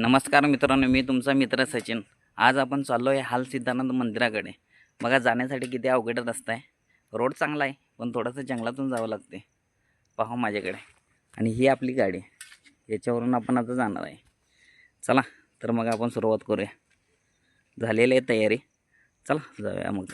नमस्कार मित्रांनो मी तुमचा मित्र सचिन. आज आपण चाललो आहे हाल सिद्धानंद मंदिराकडे. बघा जाण्यासाठी किती अवघड रस्ता आहे. रोड चांगला आहे पण थोडंसं जंगलातून जावं लागते पाहू माझ्याकडे. आणि ही आपली गाडी आहे. याच्यावरून आपण आता जाणार आहे. चला तर मग आपण सुरुवात करूया. झालेली आहे तयारी. चला जाऊया मग.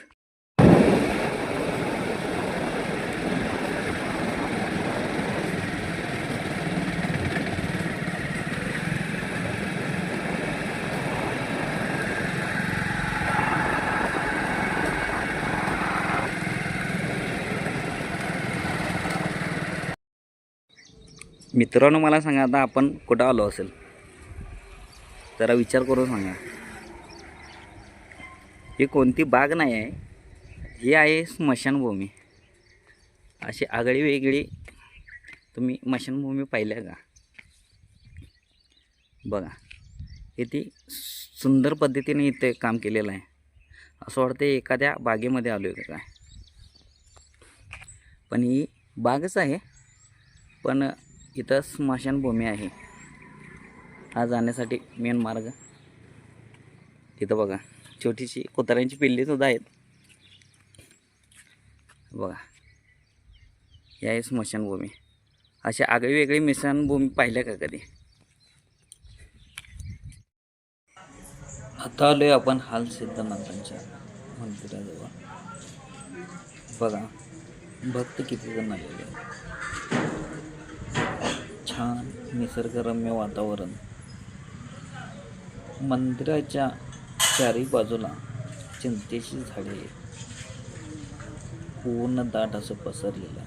मित्रांनो मला सांगा आता आपण कुठं आलो असेल? जरा विचार करून सांगा. ही कोणती बाग नाही आहे ही आहे स्मशानभूमी. अशी आगळी वेगळी तुम्ही स्मशानभूमी पाहिल्या का? बघा किती सुंदर पद्धतीने इथे काम केलेलं आहे. असं वाटतं एखाद्या बागेमध्ये आलो आहे का काय? पण ही बागच आहे पण इथं स्मशानभूमी आहे. हा जाण्यासाठी मेन मार्ग. तिथं बघा छोटीशी कुत्र्यांची पिल्लीसुद्धा आहेत. बघा या आहे स्मशानभूमी अशा आगळी वेगळी मिश्रणभूमी पाहिल्या का कधी? आता आलोय आपण हाल सिद्धनाथांच्या मंदिराजवळ. बघा भक्त किती जण आलेले आहेत. छान निसर्गरम्य वातावरण. मंदिराच्या चारी बाजूला चिंतेची झाडे. पूर्ण दाट असं पसरलेलं.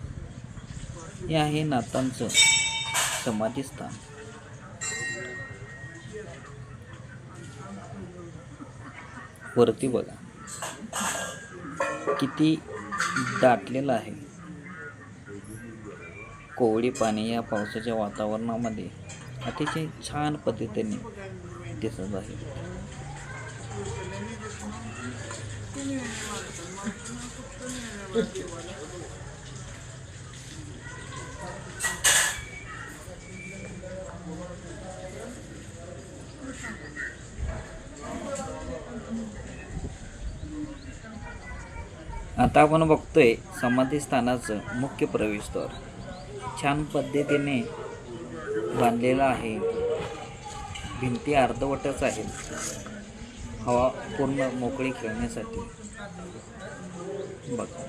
हे आहे नातांचं समाधीस्थान. वरती बघा. किती दाटलेलं आहे. कोवळी पाणी या पावसाच्या वातावरणामध्ये अतिशय छान पद्धतीने दिसत आहे. आता आपण बघतोय समाधी स्थानाचं मुख्य प्रवेशद्वार. छान पद्धतीने बांधलेला आहे. भिंती अर्धवटच आहेत हवा पूर्ण मोकळी खेळण्यासाठी. बघा.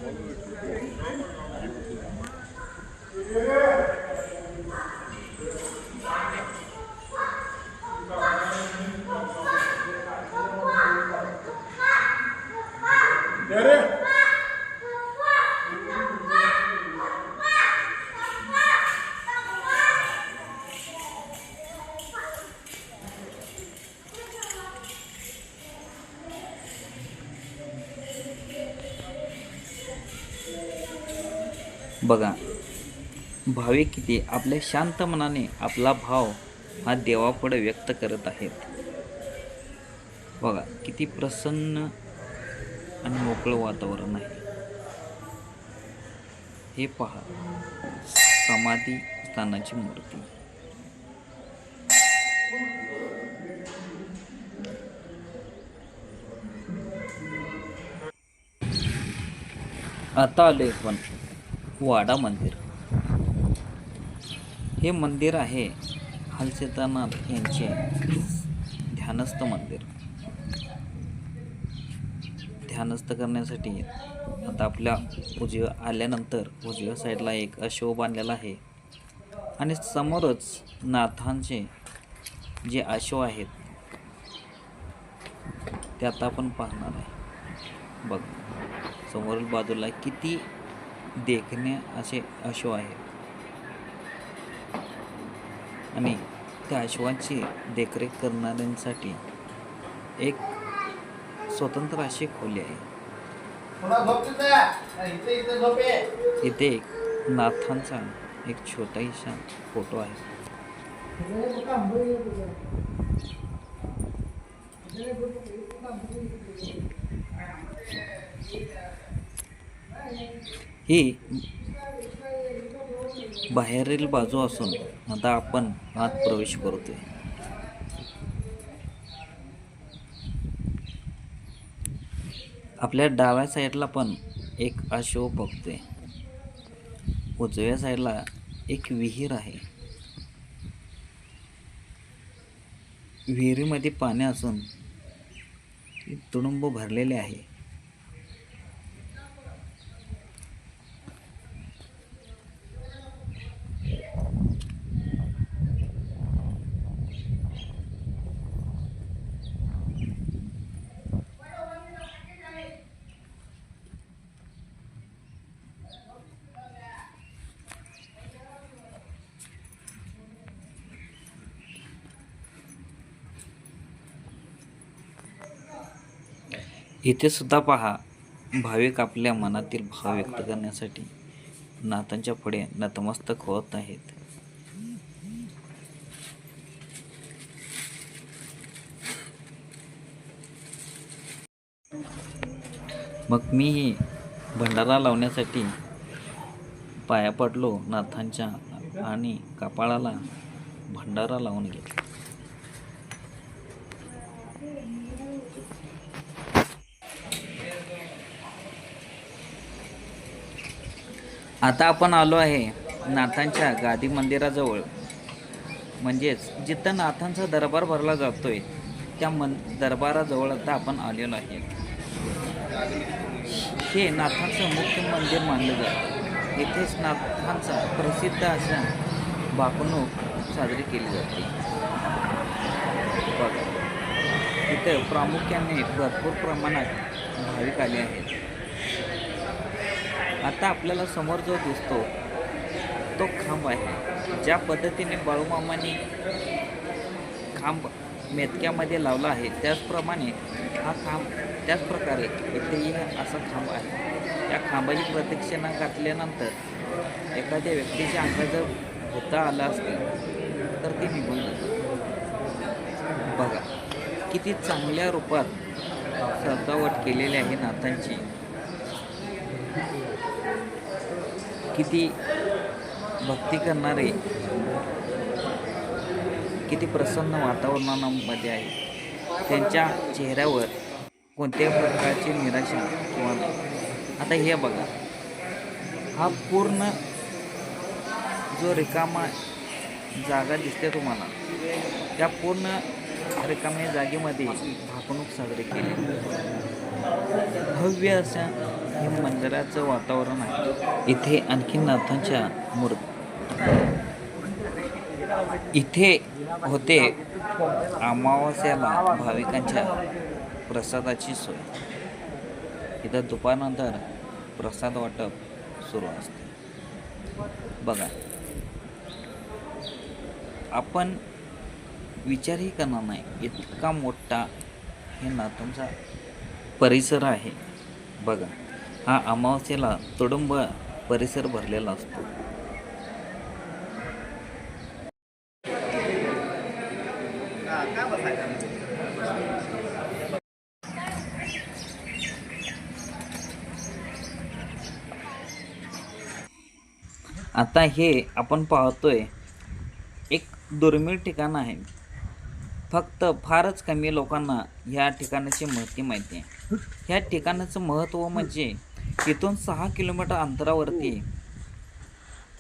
बघा. भाविक किती आपल्या शांत मनाने आपला भाव हा देवापुढे व्यक्त करत आहेत. बघा किती प्रसन्न आणि मोकळं वातावरण आहे. हे पहा समाधी स्थानाची मूर्ती. आता आलोय पण वाडा मंदिर. हे मंदिर आहे हलचेतानाथ यांचे ध्यानस्थ मंदिर. ध्यानस्थ करण्यासाठी आता आपल्या उजव्या आल्यानंतर उजव्या साईडला एक अशोक बांधलेला आहे. आणि समोरच नाथांचे जे अशो आहेत ते आता आपण पाहणार आहे. बघ समोरील बाजूला किती देखणे असे अश्व आहेत आणि त्या अश्वांची देखरेख करणाऱ्यांसाठी एक स्वतंत्र अशी खोली आहे. इथे एक नाथांचा एक छोटासा फोटो आहे. ही बाहेरील बाजू असून आता आपण आत प्रवेश करतोय. आपल्या डाव्या साईडला पण एक अशोक बघतोय. उजव्या साईडला एक विहीर आहे. विहिरीमध्ये पाणी असून तुडुंब भरलेले आहे. इथे सुद्धा पहा भाविक आपल्या मनातील भाव व्यक्त करण्यासाठी नाथांच्या पुढे नतमस्तक होत आहेत. मग मीही भंडारा लावण्यासाठी पाया पडलो नाथांच्या आणि कपाळाला भंडारा लावून घेतला. आता आपण आलो आहे नाथांच्या गादी मंदिराजवळ. म्हणजेच जिथं नाथांचा दरबार भरला जातोय त्या मन दरबाराजवळ आता आपण आलेलो आहे. हे नाथांचं मुख्य मंदिर मानलं जातं. येथेच नाथांचा प्रसिद्ध अशा बाकणूक साजरी केली जाते. बघा इथं प्रामुख्याने भरपूर प्रमाणात भाविक आले आहेत. आता आपल्याला समोर जो दिसतो तो खांब आहे. ज्या पद्धतीने बाळूमामाने खांब मेतक्यामध्ये लावला आहे त्याचप्रमाणे हा खांब त्याच प्रकारे इथेही असा खांब आहे. या खांबाची प्रदक्षिणा घातल्यानंतर एखाद्या व्यक्तीच्या अंगात जर भूता आला असतील तर ते निघून जातं. बघा किती चांगल्या रूपात सजावट केलेली आहे नाथांची. किती भक्ती करणारे किती प्रसन्न वातावरणामध्ये आहे त्यांच्या चेहऱ्यावर कोणत्याही प्रकारची निराशा किंवा आता हे बघा. हा पूर्ण जो रिकामा जागा दिसते तुम्हाला त्या पूर्ण रिकाम्या जागेमध्ये भाकणूक साजरी केली. भव्य अशा हे मंदिराचं वातावरण आहे. इथे आणखी नाथांच्या मूर्त इथे होते अमावस्याला भाविकांच्या प्रसादाची सोय. इथं दुपारनंतर प्रसाद वाटप सुरू असते. बघा आपण विचारही करणार नाही इतका मोठा हे नाथांचा परिसर आहे. बघा हा अमावस्येला तुडुंब परिसर भरलेला असतो. आता हे आपण पाहतोय एक दुर्मिळ ठिकाण आहे. फक्त फारच कमी लोकांना ह्या ठिकाणाची माहिती माहिती आहे. ह्या ठिकाणाचं महत्त्व म्हणजे इथून सहा किलोमीटर अंतरावरती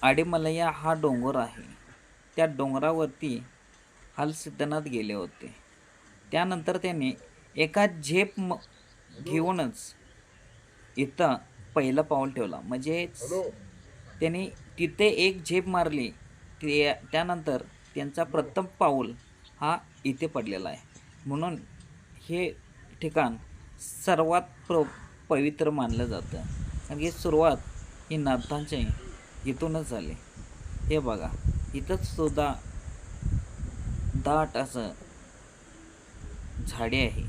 आडीमलया हा डोंगर आहे. त्या डोंगरावरती हालसिद्धनाथ गेले होते. त्यानंतर त्याने एका झेप म घेऊनच इथं पहिलं पाऊल ठेवला. म्हणजे त्यांनी तिथे एक झेप मारली. ते त्यानंतर त्यांचा प्रथम पाऊल हा इथे पडलेला आहे. म्हणून हे ठिकाण सर्वात प्र पवित्र मानलं जातं. कारण की सुरुवात ही नाथांचे इथूनच झाली. हे बघा इथंच सुद्धा दाट असं झाडे आहे.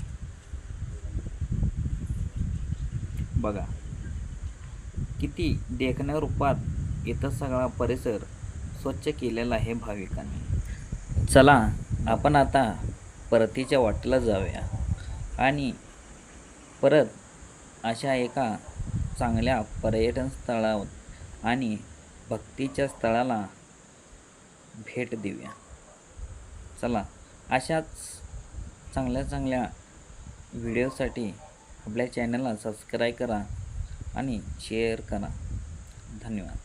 बघा किती देखण्या रूपात इथं सगळा परिसर स्वच्छ केलेला आहे भाविकांनी. चला आपण आता परतीच्या वाटेला जाऊया. आणि परत अशा एका चांगल्या पर्यटन स्थळावर आणि भक्तीच्या स्थळाला भेट देऊया. चला अशाच चांगल्या चांगल्या व्हिडिओसाठी आपल्या चॅनलला सबस्क्राईब करा आणि शेअर करा. धन्यवाद.